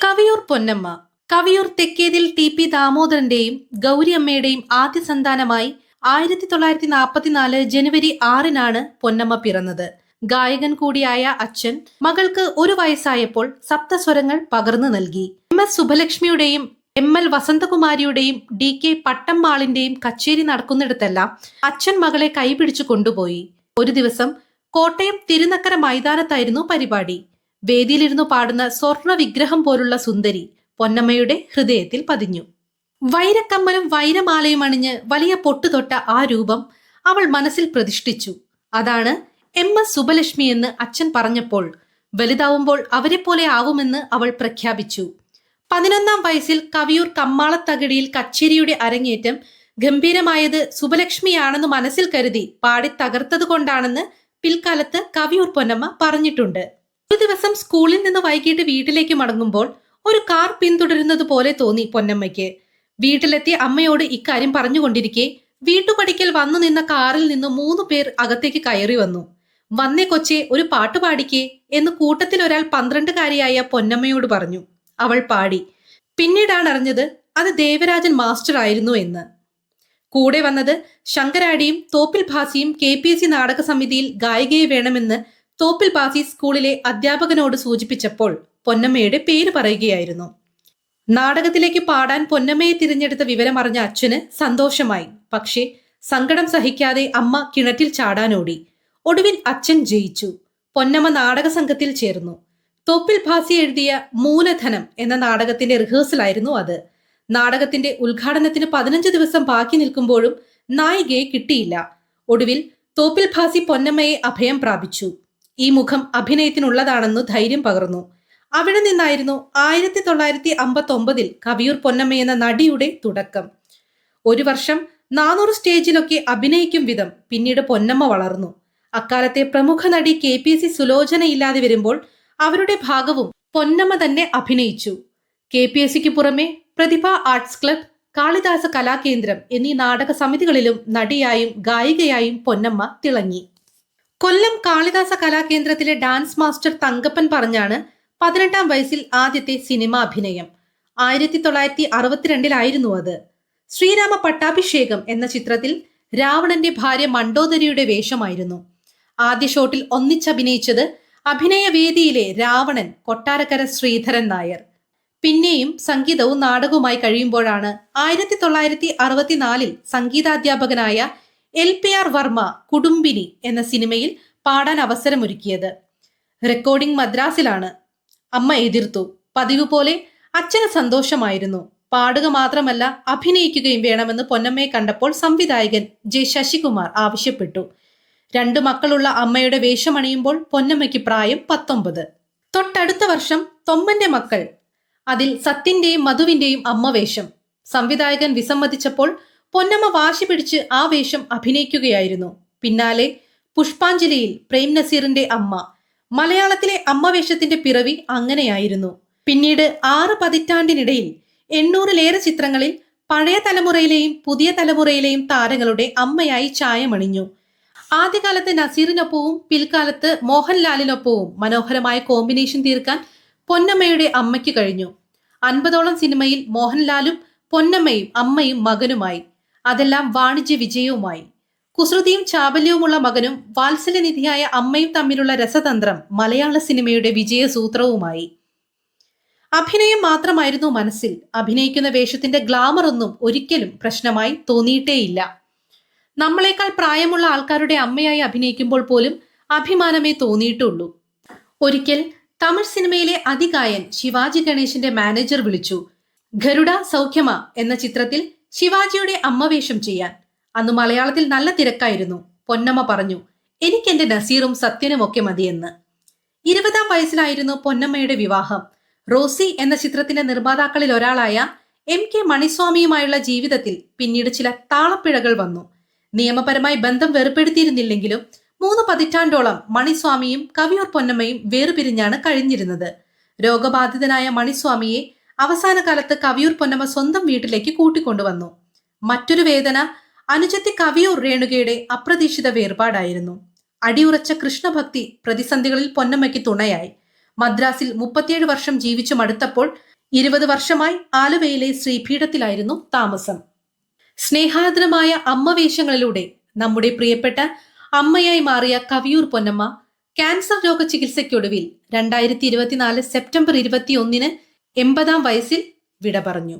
Kaviyoor Ponnamma. Kaviyoor Thekkethil T P ദാമോദരന്റെയും ഗൗരിയമ്മയുടെയും ആദ്യ സന്താനമായി ആയിരത്തി തൊള്ളായിരത്തി നാൽപ്പത്തിനാല് ജനുവരി ആറിനാണ് പൊന്നമ്മ പിറന്നത്. ഗായകൻ കൂടിയായ അച്ഛൻ മകൾക്ക് ഒരു വയസ്സായപ്പോൾ സപ്തസ്വരങ്ങൾ പകർന്നു നൽകി. എം എസ് സുഭലക്ഷ്മിയുടെയും എം എൽ വസന്തകുമാരിയുടെയും ഡി കെ പട്ടമ്മാളിന്റെയും കച്ചേരി നടക്കുന്നിടത്തെല്ലാം അച്ഛൻ മകളെ കൈപിടിച്ചു കൊണ്ടുപോയി. ഒരു ദിവസം കോട്ടയം തിരുനക്കര മൈതാനത്തായിരുന്നു പരിപാടി. വേദിയിലിരുന്നു പാടുന്ന സ്വർണ വിഗ്രഹം പോലുള്ള സുന്ദരി പൊന്നമ്മയുടെ ഹൃദയത്തിൽ പതിഞ്ഞു. വൈരക്കമ്മലും വൈരമാലയും അണിഞ്ഞ് വലിയ പൊട്ടുതൊട്ട ആ രൂപം അവൾ മനസ്സിൽ പ്രതിഷ്ഠിച്ചു. അതാണ് എം എസ് സുബലക്ഷ്മി എന്ന് അച്ഛൻ പറഞ്ഞപ്പോൾ വലുതാവുമ്പോൾ അവരെ പോലെ ആവുമെന്ന് അവൾ പ്രഖ്യാപിച്ചു. പതിനൊന്നാം വയസ്സിൽ കവിയൂർ കമ്മാളത്തകടിയിൽ കച്ചേരിയുടെ അരങ്ങേറ്റം ഗംഭീരമായത് സുബലക്ഷ്മിയാണെന്ന് മനസ്സിൽ കരുതി പാടി തകർത്തത് കൊണ്ടാണെന്ന് പിൽക്കാലത്ത് കവിയൂർ പൊന്നമ്മ പറഞ്ഞിട്ടുണ്ട്. ഒരു ദിവസം സ്കൂളിൽ നിന്ന് വൈകിട്ട് വീട്ടിലേക്ക് മടങ്ങുമ്പോൾ ഒരു കാർ പിന്തുടരുന്നത് പോലെ തോന്നി പൊന്നമ്മയ്ക്ക്. വീട്ടിലെത്തി അമ്മയോട് ഇക്കാര്യം പറഞ്ഞുകൊണ്ടിരിക്കെ വീട്ടുപടിക്കൽ വന്നു നിന്ന കാറിൽ നിന്ന് മൂന്ന് പേർ അകത്തേക്ക് കയറി വന്നു. വന്നേ കൊച്ചേ ഒരു പാട്ട് പാടിക്കേ എന്ന് കൂട്ടത്തിൽ ഒരാൾ പന്ത്രണ്ടുകാരിയായ പൊന്നമ്മയോട് പറഞ്ഞു. അവൾ പാടി. പിന്നീടാണ് അറിഞ്ഞത് അത് ദേവരാജൻ മാസ്റ്റർ ആയിരുന്നു എന്ന്. കൂടെ വന്നത് ശങ്കരാടിയും തോപ്പിൽ ഭാസിയും കെ പി എസ് സി നാടക സമിതിയിൽ ഗായികയെ വേണമെന്ന് തോപ്പിൽ ബാസി സ്കൂളിലെ അധ്യാപകനോട് സൂചിപ്പിച്ചപ്പോൾ പൊന്നമ്മയുടെ പേര് പറയുകയായിരുന്നു. നാടകത്തിലേക്ക് പാടാൻ പൊന്നമ്മയെ തിരഞ്ഞെടുത്ത വിവരമറിഞ്ഞ അച്ഛന് സന്തോഷമായി. പക്ഷേ സങ്കടം സഹിക്കാതെ അമ്മ കിണറ്റിൽ ചാടാനോടി. ഒടുവിൽ അച്ഛൻ ജയിച്ചു. പൊന്നമ്മ നാടക സംഘത്തിൽ ചേർന്നു. തോപ്പിൽ ഭാസി എഴുതിയ മൂലധനം എന്ന നാടകത്തിന്റെ റിഹേഴ്സൽ ആയിരുന്നു അത്. നാടകത്തിന്റെ ഉദ്ഘാടനത്തിന് പതിനഞ്ച് ദിവസം ബാക്കി നിൽക്കുമ്പോഴും നായികയെ കിട്ടിയില്ല. ഒടുവിൽ തോപ്പിൽ ഭാസി പൊന്നമ്മയെ അഭയം പ്രാപിച്ചു. ഈ മുഖം അഭിനയത്തിനുള്ളതാണെന്ന് ധൈര്യം പകർന്നു. അവിടെ നിന്നായിരുന്നു ആയിരത്തി തൊള്ളായിരത്തി അമ്പത്തി ഒമ്പതിൽ കവിയൂർ പൊന്നമ്മ എന്ന നടിയുടെ തുടക്കം. ഒരു വർഷം നാനൂറ് സ്റ്റേജിലൊക്കെ അഭിനയിക്കും വിധം പിന്നീട് പൊന്നമ്മ വളർന്നു. അക്കാലത്തെ പ്രമുഖ നടി കെ പി സി സുലോചന ഇല്ലാതെ വരുമ്പോൾ അവരുടെ ഭാഗവും പൊന്നമ്മ തന്നെ അഭിനയിച്ചു. കെ പി എസ് സിക്ക് പുറമെ പ്രതിഭ ആർട്സ് ക്ലബ് കാളിദാസ കലാകേന്ദ്രം എന്നീ നാടക സമിതികളിലും നടിയായും ഗായികയായും പൊന്നമ്മ തിളങ്ങി. കൊല്ലം കാളിദാസ കലാകേന്ദ്രത്തിലെ ഡാൻസ് മാസ്റ്റർ തങ്കപ്പൻ പറഞ്ഞാണ് പതിനെട്ടാം വയസ്സിൽ ആദ്യത്തെ സിനിമ അഭിനയം. ആയിരത്തി തൊള്ളായിരത്തി അറുപത്തിരണ്ടിലായിരുന്നു അത്. ശ്രീരാമ പട്ടാഭിഷേകം എന്ന ചിത്രത്തിൽ രാവണന്റെ ഭാര്യ മണ്ടോദരിയുടെ വേഷമായിരുന്നു. ആദ്യ ഷോട്ടിൽ ഒന്നിച്ചഭിനയിച്ചത് അഭിനയവേദിയിലെ രാവണൻ കൊട്ടാരക്കര ശ്രീധരൻ നായർ. പിന്നെയും സംഗീതവും നാടകവുമായി കഴിയുമ്പോഴാണ് ആയിരത്തി തൊള്ളായിരത്തി അറുപത്തിനാലിൽ സംഗീതാധ്യാപകനായ L P R Varma Kudumbini എന്ന സിനിമയിൽ പാടാൻ അവസരമൊരുക്കിയത്. റെക്കോർഡിംഗ് മദ്രാസിലാണ്. അമ്മ എതിർത്തു. പതിവ് പോലെ അച്ഛന് സന്തോഷമായിരുന്നു. പാടുക മാത്രമല്ല അഭിനയിക്കുകയും വേണമെന്ന് പൊന്നമ്മയെ കണ്ടപ്പോൾ സംവിധായകൻ ജെ ശശികുമാർ ആവശ്യപ്പെട്ടു. രണ്ടു മക്കളുള്ള അമ്മയുടെ വേഷമണിയുമ്പോൾ പൊന്നമ്മയ്ക്ക് പ്രായം പത്തൊമ്പത്. തൊട്ടടുത്ത വർഷം തൊമ്മന്റെ മക്കൾ. അതിൽ സത്യന്റെയും മധുവിന്റെയും അമ്മ വേഷം സംവിധായകൻ വിസമ്മതിച്ചപ്പോൾ പൊന്നമ്മ വാശി പിടിച്ച് ആ വേഷം അഭിനയിക്കുകയായിരുന്നു. പിന്നാലെ പുഷ്പാഞ്ജലിയിൽ പ്രേം നസീറിന്റെ അമ്മ. മലയാളത്തിലെ അമ്മ വേഷത്തിന്റെ പിറവി അങ്ങനെയായിരുന്നു. പിന്നീട് ആറ് പതിറ്റാണ്ടിനിടയിൽ എണ്ണൂറിലേറെ ചിത്രങ്ങളിൽ പഴയ തലമുറയിലെയും പുതിയ തലമുറയിലെയും താരങ്ങളുടെ അമ്മയായി ചായമണിഞ്ഞു ആദ്യകാലത്ത് നസീറിനൊപ്പവും പിൽക്കാലത്ത് മോഹൻലാലിനൊപ്പവും മനോഹരമായ കോമ്പിനേഷൻ തീർക്കാൻ പൊന്നമ്മയുടെ അമ്മയ്ക്ക് കഴിഞ്ഞു. അൻപതോളം സിനിമയിൽ മോഹൻലാലും പൊന്നമ്മയും അമ്മയും മകനുമായി. അതെല്ലാം വാണിജ്യ വിജയവുമായി. കുസൃതിയും ചാബല്യവുമുള്ള മകനും വാത്സല്യനിധിയായ അമ്മയും തമ്മിലുള്ള രസതന്ത്രം മലയാള സിനിമയുടെ വിജയസൂത്രവുമായി. അഭിനയം മാത്രമായിരുന്നു മനസ്സിൽ. അഭിനയിക്കുന്ന വേഷത്തിന്റെ ഗ്ലാമർ ഒന്നും ഒരിക്കലും പ്രശ്നമായി തോന്നിയിട്ടേയില്ല. നമ്മളെക്കാൾ പ്രായമുള്ള ആൾക്കാരുടെ അമ്മയായി അഭിനയിക്കുമ്പോൾ പോലും അഭിമാനമേ തോന്നിയിട്ടുള്ളൂ. ഒരിക്കൽ തമിഴ് സിനിമയിലെ അതികായൻ ശിവാജി ഗണേശന്റെ മാനേജർ വിളിച്ചു. ഗരുഡ സൗഖ്യമ എന്ന ചിത്രത്തിൽ ശിവാജിയുടെ അമ്മവേഷം ചെയ്യാൻ. അന്ന് മലയാളത്തിൽ നല്ല തിരക്കായിരുന്നു. പൊന്നമ്മ പറഞ്ഞു എനിക്ക് എന്റെ നസീറും സത്യനും ഒക്കെ മതിയെന്ന്. ഇരുപതാം വയസ്സിലായിരുന്നു പൊന്നമ്മയുടെ വിവാഹം. റോസി എന്ന ചിത്രത്തിന്റെ നിർമ്മാതാക്കളിൽ ഒരാളായ എം കെ മണിസ്വാമിയുമായുള്ള ജീവിതത്തിൽ പിന്നീട് ചില താളപ്പിഴകൾ വന്നു. നിയമപരമായി ബന്ധം വേർപ്പെടുത്തിയിരുന്നില്ലെങ്കിലും മൂന്ന് പതിറ്റാണ്ടോളം മണിസ്വാമിയും കവിയൂർ പൊന്നമ്മയും വേർപിരിഞ്ഞാണ് കഴിഞ്ഞിരുന്നത്. രോഗബാധിതനായ മണിസ്വാമിയെ അവസാന കാലത്ത് കവിയൂർ പൊന്നമ്മ സ്വന്തം വീട്ടിലേക്ക് കൂട്ടിക്കൊണ്ടുവന്നു. മറ്റൊരു വേദന അനുജത്തി കവിയൂർ രേണുകയുടെ അപ്രതീക്ഷിത വേർപാടായിരുന്നു. അടിയുറച്ച കൃഷ്ണഭക്തി പ്രതിസന്ധികളിൽ പൊന്നമ്മയ്ക്ക് തുണയായി. മദ്രാസിൽ മുപ്പത്തിയേഴ് വർഷം ജീവിച്ചു മടുത്തപ്പോൾ ഇരുപത് വർഷമായി ആലുവയിലെ ശ്രീപീഠത്തിലായിരുന്നു താമസം. സ്നേഹാർദ്രമായ അമ്മവേഷങ്ങളിലൂടെ നമ്മുടെ പ്രിയപ്പെട്ട അമ്മയായി മാറിയ കവിയൂർ പൊന്നമ്മ ക്യാൻസർ രോഗ ചികിത്സയ്ക്കൊടുവിൽ രണ്ടായിരത്തി ഇരുപത്തിനാല് സെപ്റ്റംബർ ഇരുപത്തിയൊന്നിന് എൺപതാം വയസ്സിൽ വിട പറഞ്ഞു